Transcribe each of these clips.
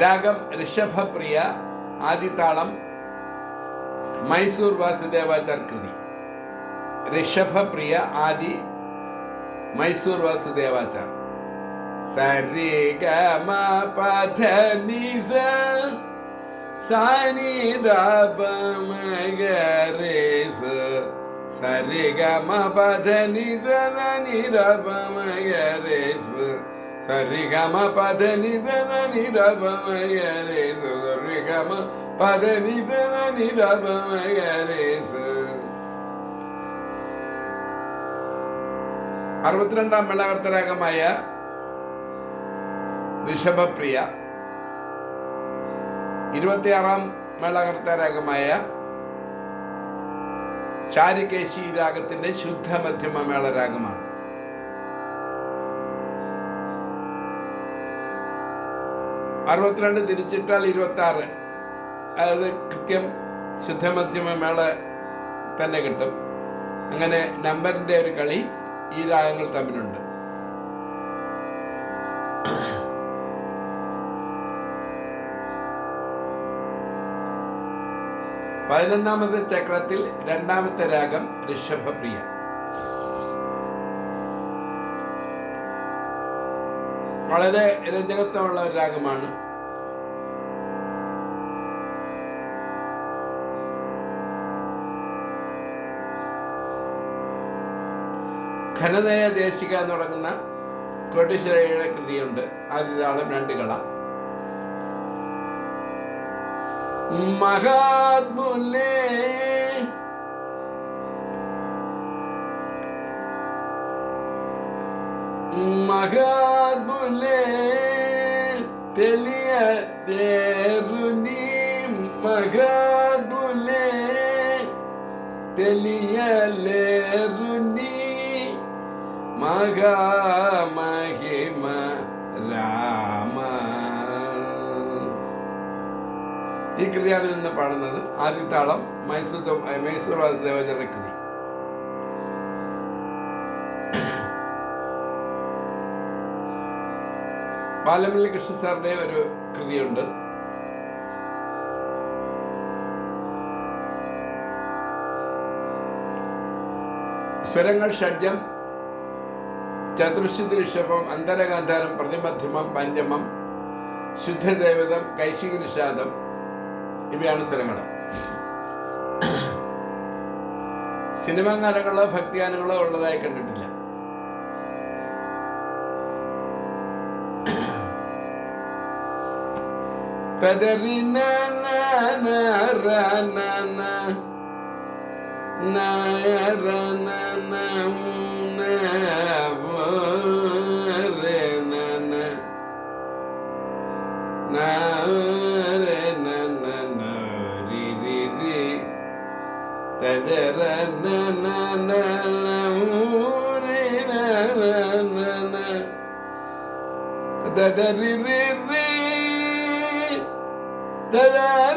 రాగం రిషభప్రియ ఆదితాళం మైసూర్ వాసుదేవాచార్ కృతి రిషభప్రియ ఆది మైసూర్ వాసుదేవాచార్ సరి గమ పథ నిజ సాని దాపమ గరే సరి గమ పథ నిజ దని దాపమ గరే స സാനി ദപ മഗരെ സ അറുപത്തിരണ്ടാം മേളകർത്തരാഗമായ ഋഷഭപ്രിയ ഇരുപത്തിയാറാം മേളകർത്തരാഗമായ ചാരുകേശി രാഗത്തിന്റെ ശുദ്ധ മധ്യമ മേളരാഗമാണ് അറുപത്തിരണ്ട് തിരിച്ചിട്ടാൽ ഇരുപത്തി ആറ് അതായത് കൃത്യം ശുദ്ധമധ്യമ മേള തന്നെ കിട്ടും. അങ്ങനെ നമ്പറിന്റെ ഒരു കളി ഈ രാഗങ്ങൾ തമ്മിലുണ്ട്. പതിനൊന്നാമത്തെ ചക്രത്തിൽ രണ്ടാമത്തെ രാഗം ഋഷഭപ്രിയ. വളരെ രഞ്ജകത്വമുള്ള ഒരു രാഗമാണ്. ഖനനയ ദേശിക എന്ന് തുടങ്ങുന്ന കോട്ടീശ്വരയുടെ കൃതിയുണ്ട്. ആദ്യതാളം രണ്ട് കള മഹാത്മുലേ ತೇರುನಿ ಮಗ ದುಲೆ ಮಗ ಮಹಿಮ രാമ ഈ കൃതിയാണ് ഇന്ന് പാടുന്നത്. ആദ്യത്താളം മൈസൂർ മൈസൂർ വാസുദേവചരണ കൃതി ബാലമുരളി കൃഷ്ണ സാറിന്റെ ഒരു കൃതിയുണ്ട്. സ്വരങ്ങൾ ഷഡ്ജം ചതുർശുദ്ധി ഋഷഭം അന്തരഗാന്ധാരം പ്രതിമധ്യമം പഞ്ചമം ശുദ്ധദേവതം കൈശിക നിഷാദം ഇവയാണ് സ്വരങ്ങൾ. സിനിമാ ഗാനങ്ങളോ ഭക്തിഗാനങ്ങളോ ഉള്ളതായി കണ്ടിട്ടില്ല. ಪದರಿ ತದರ ನನ್ನ ಊರಿನ ದದರಿ Deve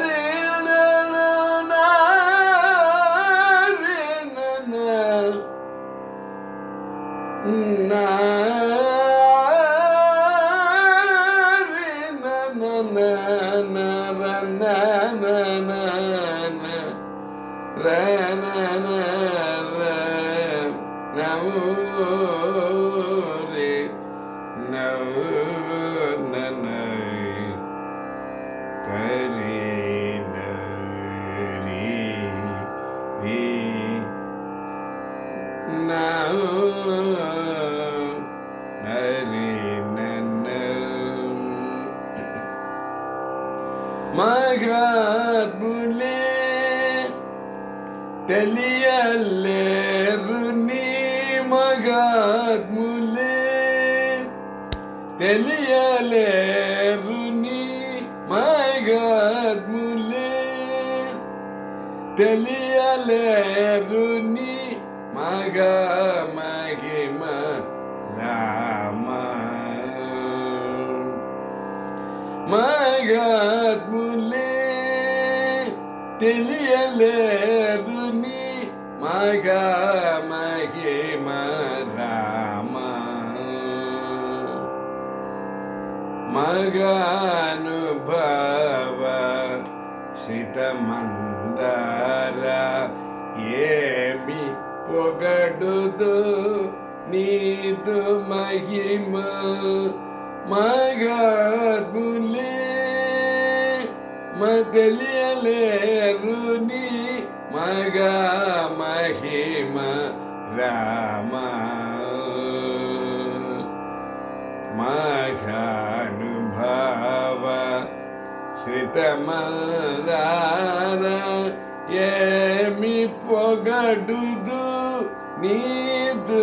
ಮಗಬುಲೆ ತಲಿಯಲ್ಲೇರು ನೀ ಮಗಬುಲೆ ತಲಿಯಲೇರು ನೀ ಮಗಬುಲೆ ತಲಿಯಲೇರು ನೀ ಮಗ మగ మహిమ రామ. మగానుభవ శితమందర ఏమి పొగడుదు నీదు మహిమ? మగాత్ములే మగలియలేరు నీ మగా మహిమ రామ. మహానుభావ శ్రితమదార ఏమి పొగడుదు నీదు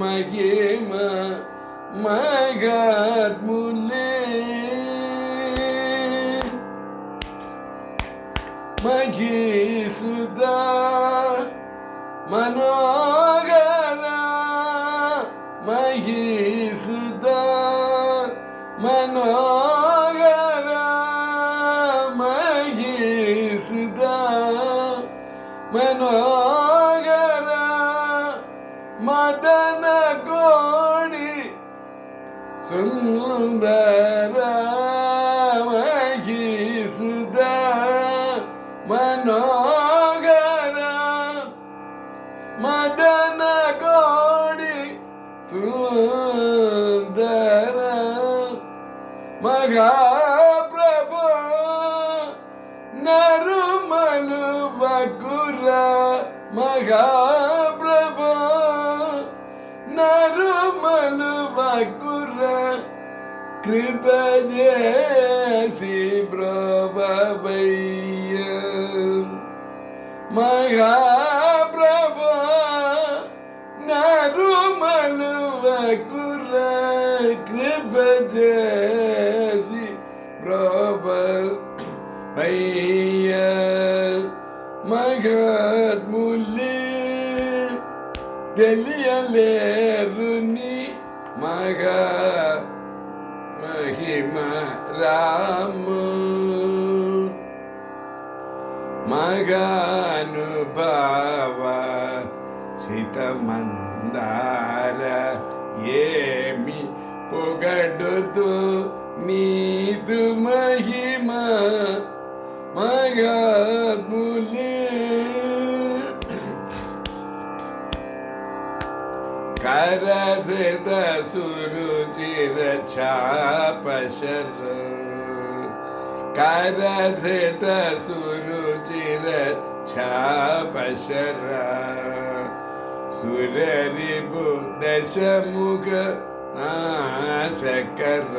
మహిమ మగాత్ములే மனோகர மகிசுதா மனோகர மதன கோடி சுந்தர కృప చేసి ప్రభవయ్య మహాప్రభు నరుమలు బకుర కృప చేసి ప్రభవయ్య మగత్ములి తెలియలేరు నీ మగా మహిమ రాము మగానుభావ శితమందార ఏమి పొగడుతూ నీదు మహిమ कर हृदय सुरुचिर छापशर कर हृदय सुरुचिर छापशर सुररिबु दशमुख आसकर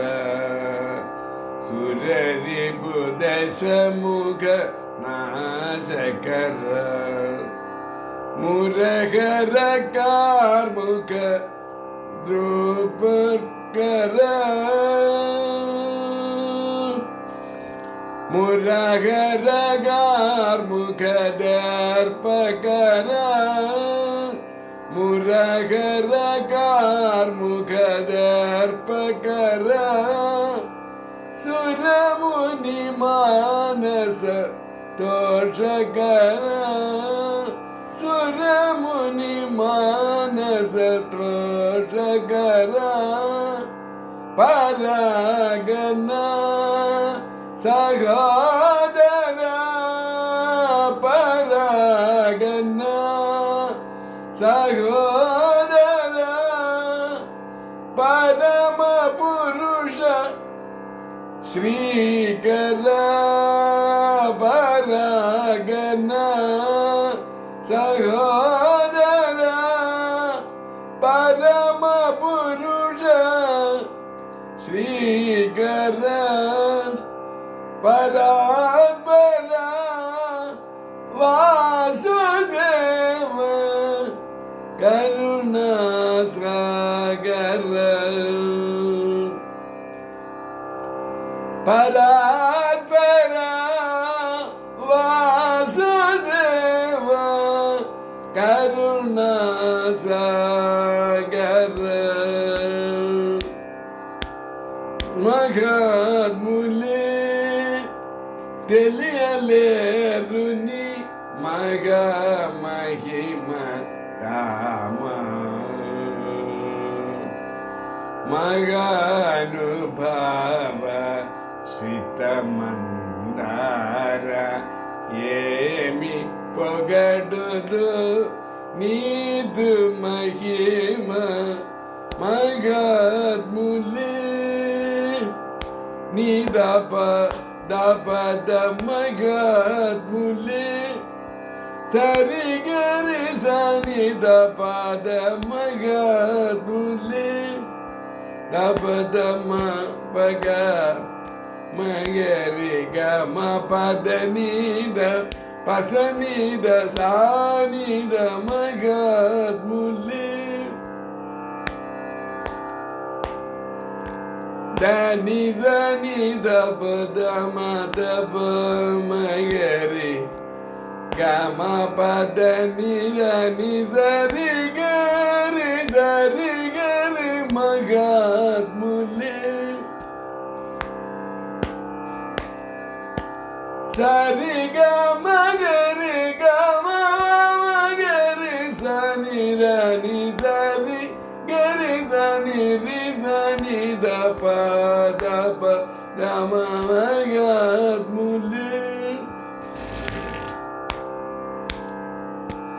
सुररिबु दशमुख आसकर ദ്രുപകര മുരകര കാർമുഖ ദർപ്പകര മുരകര കാർമുഖ സുരമുനി മാനസ തോഷകര. ಮಾನಸ ತೋಟಗರ ಪರಗನ ಸಗೋದರ ಪರಗನ ಸಗೋದರ ಪರಮ ಪುರುಷ ಶ್ರೀಕರ கருணாசாகரல் பராத்பரா வாசுதேவா கருணாசாகரல் மகாத்முலி తెలియలేరుని మగ మహిమ மகானுபாவ சித்தமந்தார ஏமி பொகடுது நீது மகிம மகாத்முலி நீதப தபத மகாத்முலி ತರಿಗರಿ ಸನಿದ ಪದ ಮಗ ತುಲಿ ಪದ ಮ ಪಗ ಮಗರಿ ಗ ಮ ಪದ ನೀದ ಪಸ ನೀದ ಸಾನಿದ ಮಗ ತುಲಿ ದ ನಿದ ಪದ ಮದ ಪ ಮಗರಿ గమ పద నిర నిజరి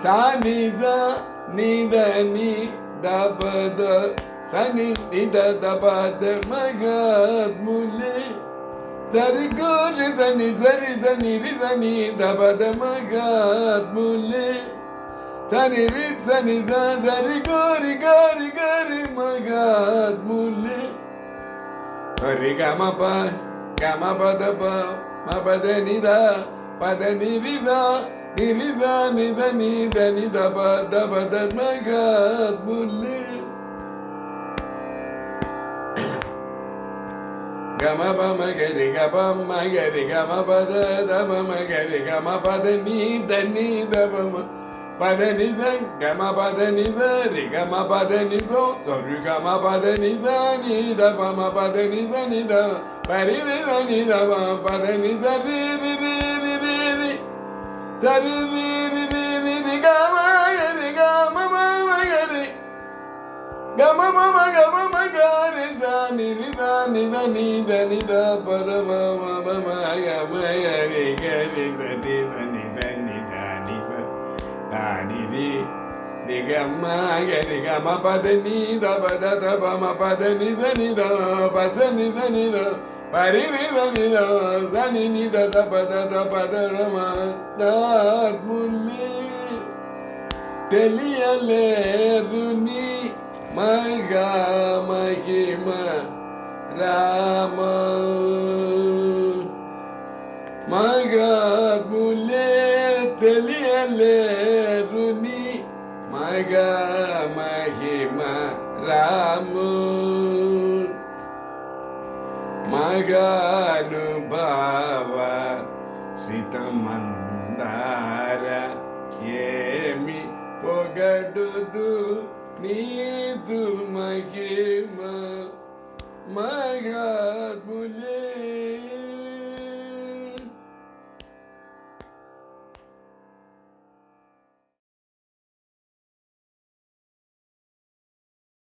सानी ज निद नि दब द सनी निद दब द मग मुली तरी गोर जनी जरी जनी रि जनी दब द मग मुली तरी रि जनी जरी गोरी गोरी गोरी मग मुली हरी गाम प गाम पद प म पद नि पद निरिदा Nirizani dani dani daba daba dasmagat bulli. Gama ba ma gari gaba ma da da ni dani ba da ni da ni da ni zo da ni da ni da. Da ni தருவீரி வீரி கமகரி கமமகரி கமமம கமமகாரி தானிரி தானி தனி தனி த பரமமமகமகரி கரி தனி தனி தனி தானி தானிரி நிகமகரி கமபத நீத பத தபம பத நித நித பச நித நித దని దాని ద దాని రి రి గమ గరి గమ పద ని ద పద ద పమ పద ని ద ని ద పద ని ద ని ద పరి రి ద ని ద దని ని ద ద పద ద పద రమ దాత్ముల్లి తెలియలేరు నీ మగా మహిమ రామ మగములే తెలియలేరు నీ మగా మహిమ రాము మగానుభావ శ్రితమందార ఏమి పొగడుదు నీదు మహిమ మగాత్ములే